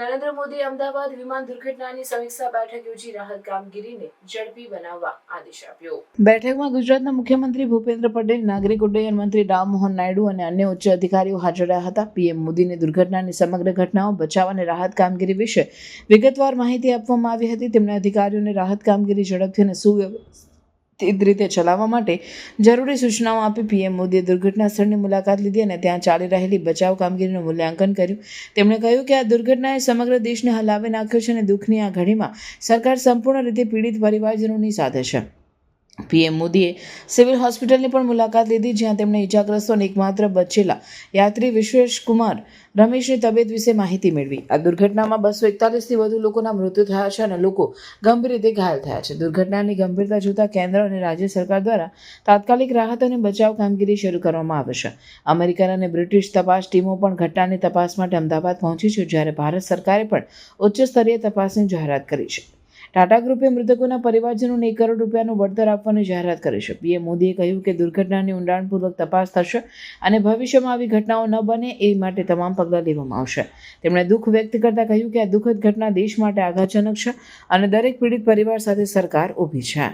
નરેન્દ્ર મોદી અમદાવાદ વિમાન દુર્ઘટનાની સમીક્ષા બેઠક યોજી રાહત કામગીરીને ઝડપી બનાવવા આદેશ આપ્યો. બેઠકમાં ગુજરાતના મુખ્યમંત્રી ભૂપેન્દ્ર પટેલ, નાગરિક ઉડ્ડયન મંત્રી રામમોહન નાયડુ અને અન્ય ઉચ્ચ અધિકારીઓ હાજર રહ્યા હતા. પીએમ મોદીને દુર્ઘટનાની સમગ્ર ઘટનાઓ બચાવ અને રાહત કામગીરી વિશે વિગતવાર માહિતી આપવામાં આવી હતી. તેમણે અધિકારીઓને રાહત કામગીરી ઝડપથી અને સુવ્યવસ્થિત રીતે ચલાવવા માટે જરૂરી સૂચનાઓ આપી પીએમ મોદીએ દુર્ઘટના સ્થળની મુલાકાત લીધી અને ત્યાં ચાલી રહેલી બચાવ કામગીરીનું મૂલ્યાંકન કર્યું. તેમણે કહ્યું કે આ દુર્ઘટનાએ સમગ્ર દેશને હલાવી નાખ્યો છે અને દુઃખની આ ઘડીમાં સરકાર સંપૂર્ણ રીતે પીડિત પરિવારજનોની સાથે છે. પીએમ મોદીએ સિવિલ હોસ્પિટલની પણ મુલાકાત લીધી, જ્યાં તેમણે ઇજાગ્રસ્તોને એકમાત્ર બચેલા યાત્રી વિશ્વેશ કુમાર રમેશની તબિયત વિશે માહિતી મેળવી. આ દુર્ઘટનામાં બસો એકતાલીસથી વધુ લોકોના મૃત્યુ થયા છે અને લોકો ગંભીર રીતે ઘાયલ થયા છે. દુર્ઘટનાની ગંભીરતા જોતા કેન્દ્ર અને રાજ્ય સરકાર દ્વારા તાત્કાલિક રાહત અને બચાવ કામગીરી શરૂ કરવામાં આવશે અમેરિકન અને બ્રિટિશ તપાસ ટીમો પણ ઘટનાની તપાસ માટે અમદાવાદ પહોંચી છે, જ્યારે ભારત સરકારે પણ ઉચ્ચ સ્તરીય તપાસની જાહેરાત કરી છે. ટાટા ગ્રુપે મૃતકોના પરિવારજનોને એક કરોડ રૂપિયાનું વળતર આપવાની જાહેરાત કરી છે. પીએમ મોદીએ કહ્યું કે દુર્ઘટનાની ઊંડાણપૂર્વક તપાસ થશે અને ભવિષ્યમાં આવી ઘટનાઓ ન બને એ માટે તમામ પગલાં લેવામાં આવશે. તેમણે દુઃખ વ્યક્ત કરતાં કહ્યું કે આ દુઃખદ ઘટના દેશ માટે આઘાતજનક છે અને દરેક પીડિત પરિવાર સાથે સરકાર ઊભી છે.